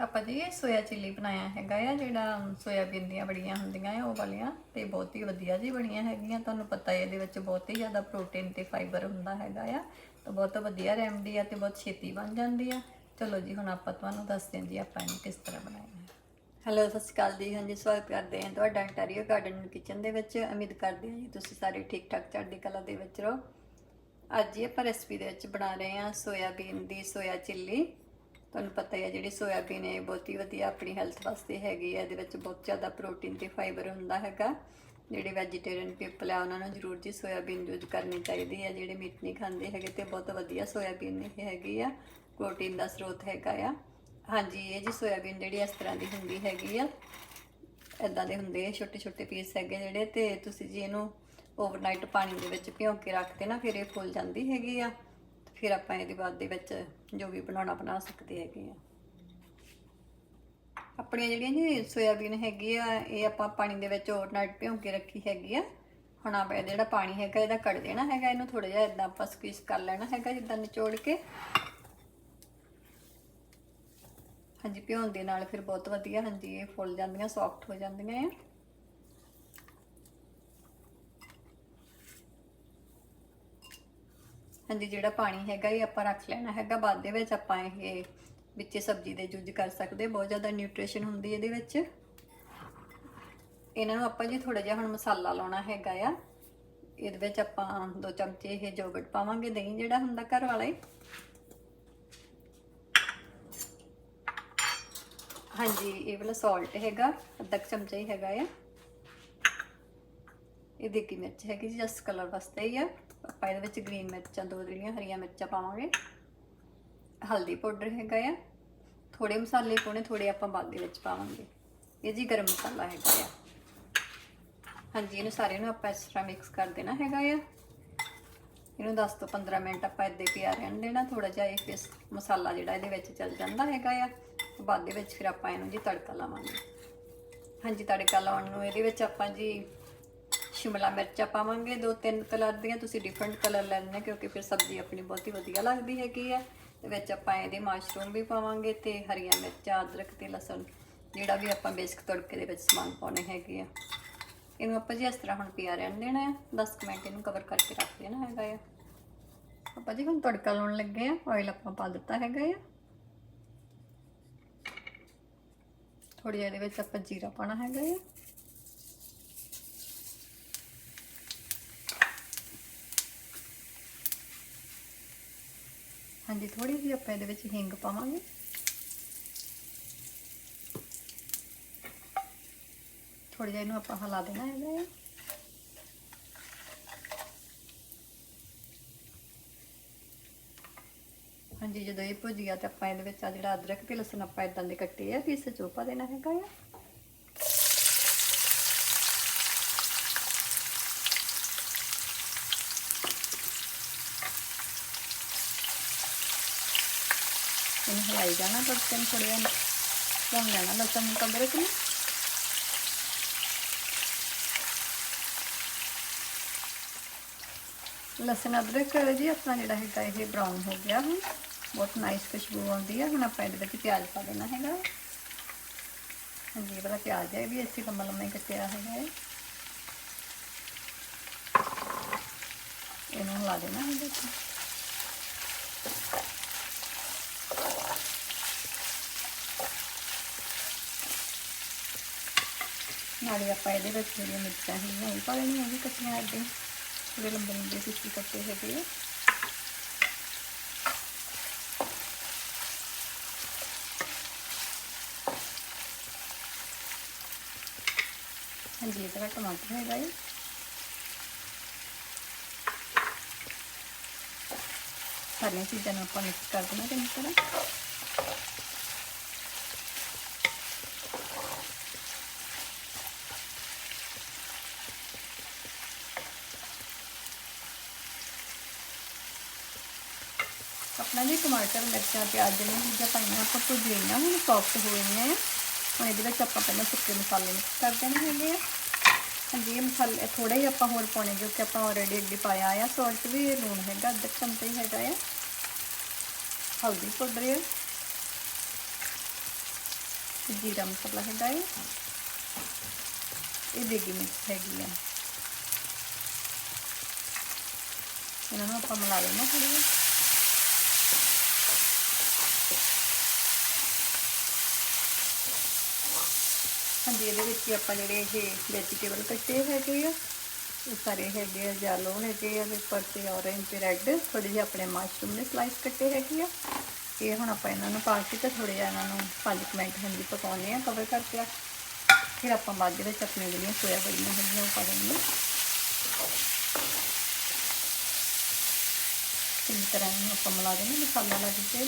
ਆਪਾਂ ਜੀ ਇਹ ਸੋਇਆ ਚਿੱਲੀ ਬਣਾਇਆ ਹੈਗਾ ਆ, ਜਿਹੜਾ ਸੋਇਆਬੀਨ ਦੀਆਂ ਬੜੀਆਂ ਹੁੰਦੀਆਂ ਆ, ਉਹ ਵਾਲੀਆਂ ਤੇ ਬਹੁਤ ਹੀ ਵਧੀਆ ਜੀ ਬਣੀਆਂ ਹੈਗੀਆਂ। ਤੁਹਾਨੂੰ ਪਤਾ ਹੈ ਇਹਦੇ ਵਿੱਚ ਬਹੁਤ ਹੀ ਜ਼ਿਆਦਾ ਪ੍ਰੋਟੀਨ ਤੇ ਫਾਈਬਰ ਹੁੰਦਾ ਹੈਗਾ ਆ, ਤਾਂ ਬਹੁਤ ਵਧੀਆ ਰੈਮਡੀ ਆ ਤੇ ਬਹੁਤ ਛੇਤੀ ਬਣ ਜਾਂਦੀ ਆ। ਚਲੋ ਜੀ, ਹੁਣ ਆਪਾਂ ਤੁਹਾਨੂੰ ਦੱਸਦੇ ਹਾਂ ਜੀ ਆਪਾਂ ਇਹਨੂੰ ਕਿਸ ਤਰ੍ਹਾਂ ਬਣਾਇਆ ਹੈਲੋ, ਸਤਿ ਸ਼੍ਰੀ ਅਕਾਲ ਜੀ। ਹਾਂਜੀ, ਸਵਾਗਤ ਕਰਦੇ ਹਾਂ ਤੁਹਾਡਾ ਇੰਟਰੀਅਰ ਗਾਰਡਨ ਕਿਚਨ ਦੇ ਵਿੱਚ। ਉਮੀਦ ਕਰਦੇ ਹਾਂ ਜੀ ਤੁਸੀਂ ਸਾਰੇ ਠੀਕ ਠਾਕ ਚੜ੍ਹਦੀ ਕਲਾ ਦੇ ਵਿੱਚ ਰਹੋ। ਅੱਜ ਇਹ ਆਪਾਂ ਰੈਸਪੀ ਦੇ ਵਿੱਚ ਬਣਾ ਰਹੇ ਹਾਂ ਸੋਇਆਬੀਨ ਦੀ ਸੋਇਆ ਚਿੱਲੀ। ਤੁਹਾਨੂੰ ਪਤਾ ਹੀ ਹੈ ਜਿਹੜੀ ਸੋਇਆਬੀਨ ਹੈ ਇਹ ਬਹੁਤ ਹੀ ਵਧੀਆ ਆਪਣੀ ਹੈਲਥ ਵਾਸਤੇ ਹੈਗੀ ਹੈ ਇਹਦੇ ਵਿੱਚ ਬਹੁਤ ਜ਼ਿਆਦਾ ਪ੍ਰੋਟੀਨ ਤੇ ਫਾਈਬਰ ਹੁੰਦਾ ਹੈਗਾ। ਜਿਹੜੇ ਵੈਜੀਟੇਰੀਅਨ ਪੀਪਲ ਆ, ਉਹਨਾਂ ਨੂੰ ਜ਼ਰੂਰ ਜੀ ਸੋਇਆਬੀਨ ਯੂਜ਼ ਕਰਨੀ ਚਾਹੀਦੀ ਹੈ ਜਿਹੜੇ ਮੀਟ ਨਹੀਂ ਖਾਂਦੇ ਹੈਗੇ ਤੇ ਬਹੁਤ ਵਧੀਆ ਸੋਇਆਬੀਨ ਇਹ ਹੈਗੀ ਆ ਪ੍ਰੋਟੀਨ ਦਾ ਸਰੋਤ ਹੈਗਾ ਆ। ਹਾਂਜੀ, ਇਹ ਜੀ ਸੋਇਆਬੀਨ ਜਿਹੜੀ ਇਸ ਤਰ੍ਹਾਂ ਦੀ ਹੁੰਦੀ ਹੈਗੀ ਆ ਇਦਾਂ ਦੇ ਹੁੰਦੇ ਛੋਟੇ ਛੋਟੇ ਪੀਸ ਹੈਗੇ ਜਿਹੜੇ ਤੇ ਤੁਸੀਂ ਜੀ ਇਹਨੂੰ ਓਵਰਨਾਈਟ ਪਾਣੀ ਦੇ ਵਿੱਚ ਭਿਓ ਕੇ ਰੱਖਦੇ ਨਾ, ਫਿਰ ਇਹ ਫੁੱਲ ਜਾਂਦੀ ਹੈਗੀ ਆ। ਫਿਰ ਆਪਾਂ ਇਹਦੇ ਬਾਅਦ ਦੇ ਵਿੱਚ ਜੋ ਵੀ ਬਣਾਉਣਾ ਬਣਾ ਸਕਦੇ ਹੈਗੇ ਆ। ਆਪਣੀਆਂ ਜਿਹੜੀਆਂ ਜੀ ਸੋਇਆਬੀਨ ਹੈਗੀ ਆ, ਇਹ ਆਪਾਂ ਪਾਣੀ ਦੇ ਵਿੱਚ ਓਵਰਨਾਈਟ ਭਿਉਂ ਕੇ ਰੱਖੀ ਹੈਗੀ ਆ। ਹੁਣ ਆਪਾਂ ਇਹ ਜਿਹੜਾ ਪਾਣੀ ਹੈਗਾ, ਇਹਦਾ ਕੱਢ ਦੇਣਾ ਹੈਗਾ, ਇਹਨੂੰ ਥੋੜਾ ਜਿਹਾ ਇਦਾਂ ਆਪਾਂ ਸਕਵੀਜ਼ ਕਰ ਲੈਣਾ ਹੈਗਾ, ਜਿੱਦਾਂ ਨਿਚੋੜ ਕੇ। ਹਾਂਜੀ ਭਿਉਣ ਦੇ ਨਾਲ ਫਿਰ ਬਹੁਤ ਵਧੀਆ, ਹਾਂਜੀ, ਇਹ ਫੁੱਲ ਜਾਂਦੀਆਂ ਸੌਫਟ ਹੋ ਜਾਂਦੀਆਂ ਆ। ਹਾਂਜੀ, ਜਿਹੜਾ ਪਾਣੀ ਹੈਗਾ ਇਹ ਆਪਾਂ ਰੱਖ ਲੈਣਾ ਹੈਗਾ। ਬਾਅਦ ਦੇ ਵਿੱਚ ਆਪਾਂ ਇਹ ਵਿੱਚ ਸਬਜ਼ੀ ਦੇ ਯੂਜ਼ ਕਰ ਸਕਦੇ। ਬਹੁਤ ਜ਼ਿਆਦਾ ਨਿਊਟ੍ਰੀਸ਼ਨ ਹੁੰਦੀ ਇਹਦੇ ਵਿੱਚ। ਇਹਨਾਂ ਨੂੰ ਆਪਾਂ ਜੀ ਥੋੜਾ ਜਿਹਾ ਹੁਣ ਮਸਾਲਾ ਲਾਉਣਾ ਹੈਗਾ ਆ। ਇਹਦੇ ਵਿੱਚ ਆਪਾਂ ਦੋ ਚਮਚੇ ਇਹ ਜੋਗਟ ਪਾਵਾਂਗੇ, ਦਹੀਂ ਜਿਹੜਾ ਹੁੰਦਾ ਘਰ ਵਾਲਾ ਹੀ। ਹਾਂਜੀ, ਇਹ ਵਾਲਾ ਸਾਲਟ ਹੈਗਾ, ਅੱਧਾ ਕੁ ਚਮਚਾ ਹੀ ਹੈਗਾ ਆ। ਇਹ ਦੇਗੀ ਮਿਰਚ ਹੈਗੀ ਜੀ ਜਸਟ ਕਲਰ ਵਾਸਤੇ ਹੀ ਆ। ਆਪਾਂ ਇਹਦੇ ਵਿੱਚ ਗ੍ਰੀਨ ਮਿਰਚਾਂ, ਦੋ ਜਿਹੜੀਆਂ ਹਰੀਆਂ ਮਿਰਚਾਂ ਪਾਵਾਂਗੇ। ਹਲਦੀ ਪਾਊਡਰ ਹੈਗਾ ਆ। ਥੋੜੇ ਮਸਾਲੇ ਪਾਉਣੇ ਥੋੜੇ ਆਪਾਂ ਬਾਅਦ ਦੇ ਵਿੱਚ ਪਾਵਾਂਗੇ। ਇਹ ਜੀ ਗਰਮ ਮਸਾਲਾ ਹੈਗਾ ਆ। ਹਾਂਜੀ, ਇਹਨੂੰ ਸਾਰੇ ਨੂੰ ਆਪਾਂ ਇਸ ਤਰ੍ਹਾਂ ਮਿਕਸ ਕਰ ਦੇਣਾ ਹੈਗਾ ਆ। ਇਹਨੂੰ 10 ਤੋਂ 15 ਮਿੰਟ ਆਪਾਂ ਇੱਦਾਂ ਪਿਆ ਰਹਿਣ ਦੇਣਾ। ਥੋੜਾ ਜਿਹਾ ਇਹ ਫਿਰ ਮਸਾਲਾ ਜਿਹੜਾ ਇਹਦੇ ਵਿੱਚ ਚੱਲ ਜਾਂਦਾ ਹੈਗਾ ਆ। ਬਾਅਦ ਦੇ ਵਿੱਚ ਫਿਰ ਆਪਾਂ ਇਹਨੂੰ ਜੀ ਤੜਕਾ ਲਾਵਾਂਗੇ। ਹਾਂਜੀ, ਤੜਕਾ ਲਾਉਣ ਨੂੰ ਇਹਦੇ ਵਿੱਚ ਆਪਾਂ ਜੀ ਸ਼ਿਮਲਾ ਮਿਰਚਾਂ ਪਾਵਾਂਗੇ। ਦੋ ਤਿੰਨ ਕਲਰ ਦੀਆਂ ਤੁਸੀਂ ਡਿਫਰੈਂਟ ਕਲਰ ਲੈਣੇ, ਕਿਉਂਕਿ ਫਿਰ ਸਬਜ਼ੀ ਆਪਣੀ ਬਹੁਤ ਹੀ ਵਧੀਆ ਲੱਗਦੀ ਹੈਗੀ ਹੈ ਤੇ ਵਿੱਚ ਆਪਾਂ ਇਹਦੇ ਮਸ਼ਰੂਮ ਵੀ ਪਾਵਾਂਗੇ ਤੇ ਹਰੀਆਂ ਮਿਰਚਾਂ, ਅਦਰਕ ਤੇ ਲਸਣ, ਜਿਹੜਾ ਵੀ ਆਪਾਂ ਬੇਸਿਕ ਤੜਕੇ ਦੇ ਵਿੱਚ ਸਮਾਨ ਪਾਉਣੇ ਹੈਗੇ ਆ। ਇਹਨੂੰ ਆਪਾਂ ਜੀ ਇਸ ਤਰ੍ਹਾਂ ਹੁਣ ਪਿਆ ਰਹਿਣ ਦੇਣਾ ਹੈ 10 ਕੁ ਮਿੰਟ ਇਹਨੂੰ ਕਵਰ ਕਰਕੇ ਰੱਖ ਦੇਣਾ ਹੈਗਾ ਆ। ਆਪਾਂ ਜੀ ਹੁਣ ਤੜਕਾ ਲਾਉਣ ਲੱਗੇ ਆ। ਆਇਲ ਆਪਾਂ ਪਾ ਦਿੱਤਾ ਹੈਗਾ ਆ। ਥੋੜੀ ਜਿਹੀ ਇਹਦੇ ਵਿੱਚ ਆਪਾਂ ਜੀਰਾ ਪਾਣਾ ਹੈਗਾ ਆ। ਹਾਂਜੀ ਥੋੜੀ ਜਿਹੀ ਆਪਾਂ ਇਹਦੇ ਵਿੱਚ ਹਿੰਗ ਪਾਵਾਂਗੇ। ਥੋੜੀ ਜਿਹੀ ਇਹਨੂੰ ਆਪਾਂ ਹਿਲਾ ਦੇਣਾ ਹੈਗਾ ਆ ਹਾਂਜੀ, ਜਦੋਂ ਇਹ ਭੁੱਜ ਗਿਆ ਤੇ ਆਪਾਂ ਇਹਦੇ ਵਿੱਚ ਆ ਜਿਹੜਾ ਅਦਰਕ ਤੇ ਲਸਣ ਆਪਾਂ ਇਦਾਂ ਦੇ ਕੱਟੇ ਆ ਪੀਸ ਚੋਪਾ ਦੇਣਾ ਹੈਗਾ ਆ। ਇਹਨੂੰ ਹਿਲਾਈ ਜਾਣਾ ਤੜਕੇ ਨੂੰ ਥੋੜ੍ਹਾ ਜਿਹਾ ਭੁੰਨ ਲੈਣਾ ਲਸਣ ਨੂੰ ਅਦਰਕ ਨੂੰ ਲਸਣ ਅਦਰਕ ਜੀ ਆਪਣਾ ਜਿਹੜਾ ਹੈਗਾ ਇਹ ਬਰਾਊਨ ਹੋ ਗਿਆ ਹੁਣ ਬਹੁਤ ਨਾਈਸ ਖੁਸ਼ਬੂ ਆਉਂਦੀ ਹੈ ਹੁਣ ਆਪਾਂ ਇਹਦੇ ਵਿੱਚ ਪਿਆਜ਼ ਪਾ ਦੇਣਾ ਹੈਗਾ ਹਾਂਜੀ ਇਹ ਵਾਲਾ ਪਿਆਜ਼ ਹੈ ਇਹ ਵੀ ਅਸੀਂ ਲੰਮਾ ਲੰਮਾ ਹੀ ਕੱਟਿਆ ਹੈਗਾ ਹੈ ਇਹਨੂੰ ਲਾ ਦੇਣਾ ਹੈਗਾ ਜੀ ਨਾਲੇ ਆਪਾਂ, ਇਹਦੇ ਵਿੱਚ ਜਿਹੜੀਆਂ ਮਿਰਚਾਂ ਹੈਗੀਆਂ ਉਹ ਪਾ ਲੈਣੀਆਂ ਜੀ ਕੱਟੀਆਂ ਅੱਗੇ ਥੋੜੇ ਲੰਬੇ ਲੰਬੇ ਪੀਸ ਕੱਟੇ ਹੈਗੇ ਆ। ਹਾਂਜੀ ਇਹਦਾ ਟਮਾਟਰ ਹੈਗਾ ਜੀ। ਸਾਰੀਆਂ ਚੀਜ਼ਾਂ ਨੂੰ ਆਪਾਂ ਮਿਕਸ ਕਰ ਦੇਣਾ ਚੰਗੀ ਤਰ੍ਹਾਂ। ਆਪਣਾ ਜੀ ਟਮਾਟਰ ਮਿਰਚਾਂ ਪਿਆਜ਼ ਜਿਹੜੀਆਂ ਚੀਜ਼ਾਂ ਪਾਈਆਂ ਆਪਾਂ ਭੁੱਜ ਗਈਆਂ ਹੁਣ ਸੌਫਟ ਹੋ ਗਈਆਂ ਆ ਹੁਣ ਇਹਦੇ ਵਿੱਚ ਆਪਾਂ ਪਹਿਲਾਂ ਸੁੱਕੇ ਮਸਾਲੇ ਮਿਕਸ ਕਰ ਦੇਣੇ ਹੈਗੇ ਆ ਹਾਂਜੀ ਇਹ ਮਸਾਲੇ ਥੋੜੇ ਹੀ ਆਪਾਂ ਹੋਰ ਪਾਉਣੇ ਕਿਉਂਕਿ ਆਪਾਂ ਆਲਰੇਡੀ ਅੱਗੇ ਪਾਇਆ ਆ ਸਾਲਟ ਵੀ ਲੂਣ ਹੈਗਾ ਅੱਧਾ ਚਮਚਾ ਹੀ ਹੈਗਾ ਆ ਹਲਦੀ ਪਾਊਡਰ ਹੈ ਜੀਰਾ ਮਸਾਲਾ ਹੈਗਾ ਹੈ ਇਹ ਦੇਗੀ ਮਿਰਚ ਹੈਗੀ ਆ ਇਹਨਾਂ ਨੂੰ ਆਪਾਂ ਮਿਲਾ ਲੈਣਾ ਥੋੜੀ ਜਿਹੀ ਹਾਂਜੀ ਇਹਦੇ ਵਿੱਚ ਆਪਾਂ ਜਿਹੜੇ ਇਹ ਵੈਜੀਟੇਬਲ ਕੱਟੇ ਹੈਗੇ ਆ, ਇਹ ਸਾਰੇ ਹੈਗੇ ਆ, ਜਾਲੋ ਹੈਗੇ ਆ ਦੇ ਉੱਪਰ ਤੇ ਔਰੇਂਜ ਤੇ ਰੈੱਡ ਥੋੜੇ ਜਿਹੇ ਆਪਣੇ ਮਸ਼ਰੂਮ ਦੇ ਸਲਾਈਸ ਕੱਟੇ ਹੈਗੇ ਆ। ਇਹ ਹੁਣ ਆਪਾਂ ਇਹਨਾਂ ਨੂੰ ਪਾ ਕੇ ਤੇ ਥੋੜੇ ਜਿਹਾ ਇਹਨਾਂ ਨੂੰ 5 ਮਿੰਟ ਹਾਂਜੀ ਪਕਾਉਣੇ ਆ ਕਵਰ ਕਰਕੇ। ਆ ਫਿਰ ਆਪਾਂ ਬਾਅਦ ਦੇ ਵਿੱਚ ਆਪਣੇ ਜਿਹੜੀਆਂ ਸੋਇਆ ਬੜੀਆਂ ਹੈਗੀਆਂ ਉਹ ਪਾ ਦਿੰਦੇ ਚੰਗੀ ਤਰ੍ਹਾਂ ਇਹਨੂੰ ਆਪਾਂ ਮਿਲਾ ਦੇਣਾ ਮਸਾਲਾ ਲੱਗ ਜਾਏ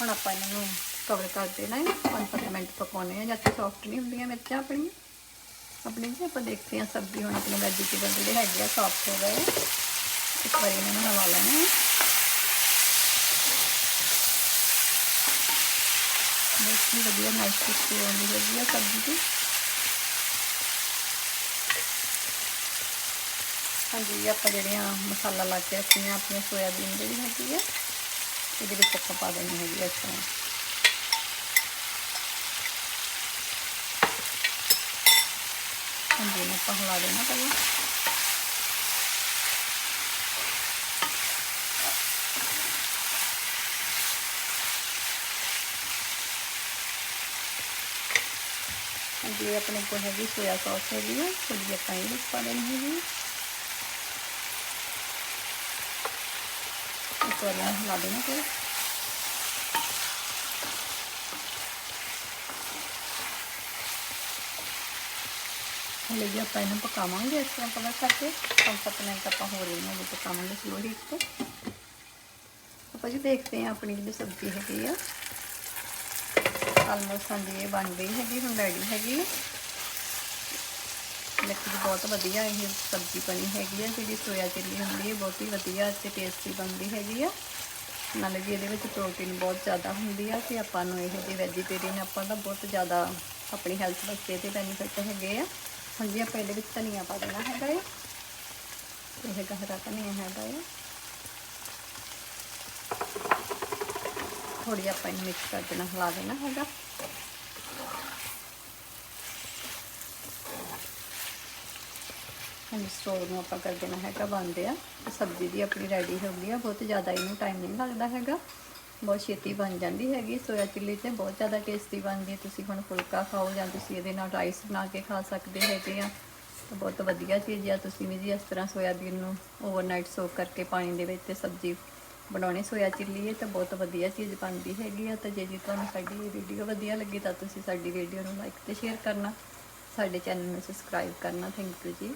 ਹੁਣ ਆਪਾਂ ਇਹਨਾਂ ਨੂੰ ਕਵਰ ਕਰ ਦੇਣਾ ਹੈ। 5-7 ਮਿੰਟ ਪਕਾਉਣੇ ਆ। ਜਦ ਤੱਕ ਸੌਫਟ ਨਹੀਂ ਹੁੰਦੀਆਂ ਮਿਰਚਾਂ ਆਪਣੀਆਂ। ਆਪਣੀ ਜੀ ਆਪਾਂ ਦੇਖਦੇ ਹਾਂ ਸਬਜ਼ੀ ਹੁਣ ਆਪਣੇ ਵੈਜੀਟੇਬਲ ਜਿਹੜੇ ਹੈਗੇ ਆ ਸੌਫਟ ਹੋ ਗਏ। ਇੱਕ ਵਾਰੀ ਇਹਨਾਂ ਨੂੰ ਨਵਾ ਲੈਣਾ ਹੈ। ਬਹੁਤ ਵਧੀਆ ਨਾਈਸ ਖੁਸ਼ਬੂ ਆਉਂਦੀ ਹੈਗੀ ਸਬਜ਼ੀ ਦੀ। ਹਾਂਜੀ, ਆਪਾਂ ਜਿਹੜੀਆਂ ਮਸਾਲਾ ਲਾ ਕੇ ਰੱਖੀਆਂ, ਆਪਣੀਆਂ ਸੋਇਆਬੀਨ ਜਿਹੜੀ ਹੈਗੀ ਆ। ਇਹਦੇ ਵਿੱਚ ਆਪਾਂ ਪਾ ਦੇਣੀ ਹੈਗੀ ਆ ਇਸ ਤਰ੍ਹਾਂ। ਹਾਂਜੀ ਇਹਨੂੰ ਆਪਾਂ ਹਿਲਾ ਦੇਣਾ ਪਹਿਲਾਂ। ਹਾਂਜੀ ਆਪਣੇ ਕੋਲ ਹੈਗੀ ਸੋਇਆ ਸੌਸ ਹੈਗੀ ਆ ਥੋੜੀ ਆਪਾਂ ਇਹ ਵਿੱਚ ਪਾ ਦੇਣੀ ਹੈਗੀ ਆ ਇੱਕ ਵਾਰ ਇਹਨੂੰ ਹਲੇ ਜੀ ਆਪਾਂ ਇਹਨੂੰ ਪਕਾਵਾਂਗੇ ਇਸ ਤਰ੍ਹਾਂ ਕਵਰ ਕਰਕੇ। ਪੰਜ ਸੱਤ ਮਿੰਟ ਆਪਾਂ ਹੋਰ ਇਹਨੂੰ ਵੀ ਪਕਾਵਾਂਗੇ ਸਲੋ ਹੀਟ ਤੇ। ਆਪਾਂ ਜੀ ਦੇਖਦੇ ਹਾਂ ਆਪਣੀ ਜਿਹੜੀ ਸਬਜ਼ੀ ਹੈਗੀ ਆ। ਆਲਮੋਸਟ ਸਾਡੀ ਇਹ ਬਣ ਗਈ ਹੈਗੀ, ਹੁਣ ਰੈਡੀ ਹੈਗੀ। ਹੈ ਲੱਕੀ ਬਹੁਤ ਵਧੀਆ ਇਹ ਸਬਜ਼ੀ ਬਣੀ ਹੈਗੀ ਆ, ਜਿਹੜੀ ਸੋਇਆ ਚਿੱਲੀ ਹੁੰਦੀ ਹੈ, ਬਹੁਤ ਹੀ ਵਧੀਆ ਤੇ ਟੇਸਟੀ ਬਣਦੀ ਹੈਗੀ ਆ। ਨਾਲੇ ਜੀ ਇਹਦੇ ਵਿੱਚ ਪ੍ਰੋਟੀਨ ਬਹੁਤ ਜ਼ਿਆਦਾ ਹੁੰਦੀ ਆ ਤੇ ਆਪਾਂ ਨੂੰ ਇਹ ਜੀ ਵੈਜੀਟੇਰੀਅਨ ਆਪਾਂ ਦਾ ਬਹੁਤ ਜ਼ਿਆਦਾ ਆਪਣੀ ਹੈਲਥ ਵਾਸਤੇ ਇਹਦੇ ਬੈਨੀਫਿਟ ਹੈਗੇ ਆ। ਹੁਣ ਜੀ ਆਪਾਂ ਇਹਦੇ ਵਿੱਚ ਧਨੀਆ ਪਾ ਦੇਣਾ ਹੈਗਾ ਹੈ ਇਹ ਗਹਰਾ ਧਨੀਆ ਹੈਗਾ ਹੈ ਥੋੜੀ ਆਪਾਂ ਇਹਨੂੰ ਮਿਕਸ ਕਰ ਦੇਣਾ, ਹਿਲਾ ਦੇਣਾ ਹੈਗਾ। ਹੁਣ ਸਟੋਰ ਨੂੰ ਆਪਾਂ ਕਰ ਦੇਣਾ ਹੈਗਾ ਬੰਦ ਆ। ਤੇ ਸਬਜ਼ੀ ਦੀ ਆਪਣੀ ਰੈਡੀ ਹੋ ਗਈ ਆ। ਬਹੁਤ ਜ਼ਿਆਦਾ ਇਹਨੂੰ ਟਾਈਮ ਨਹੀਂ ਲੱਗਦਾ ਹੈਗਾ। ਬਹੁਤ ਛੇਤੀ ਬਣ ਜਾਂਦੀ ਹੈਗੀ। ਸੋਇਆ ਚਿੱਲੀ ਤੇ ਬਹੁਤ ਜ਼ਿਆਦਾ ਟੇਸਟੀ ਬਣਦੀ ਹੈ ਤੁਸੀਂ ਹੁਣ ਫੁਲਕਾ ਖਾਓ ਜਾਂ ਤੁਸੀਂ ਇਹਦੇ ਨਾਲ ਰਾਈਸ ਬਣਾ ਕੇ ਖਾ ਸਕਦੇ ਹੈਗੇ ਆ। ਤਾਂ ਬਹੁਤ ਵਧੀਆ ਚੀਜ਼ ਆ। ਤੁਸੀਂ ਵੀ ਜੀ ਇਸ ਤਰ੍ਹਾਂ ਸੋਇਆਬੀਨ ਨੂੰ ਓਵਰਨਾਈਟ ਸੋਕ ਕਰਕੇ ਪਾਣੀ ਦੇ ਵਿੱਚ ਤੇ ਸਬਜ਼ੀ ਬਣਾਉਣੀ। ਸੋਇਆ ਚਿੱਲੀ ਹੈ ਤਾਂ ਬਹੁਤ ਵਧੀਆ ਚੀਜ਼ ਬਣਦੀ ਹੈਗੀ ਆ। ਤਾਂ ਜੇ ਜੀ ਤੁਹਾਨੂੰ ਸਾਡੀ ਇਹ ਵੀਡੀਓ ਵਧੀਆ ਲੱਗੀ ਤਾਂ ਤੁਸੀਂ ਸਾਡੀ ਵੀਡੀਓ ਨੂੰ ਲਾਈਕ ਤੇ ਸ਼ੇਅਰ ਕਰਨਾ। ਸਾਡੇ ਚੈਨਲ ਨੂੰ ਸਬਸਕ੍ਰਾਈਬ ਕਰਨਾ। ਥੈਂਕ ਯੂ ਜੀ।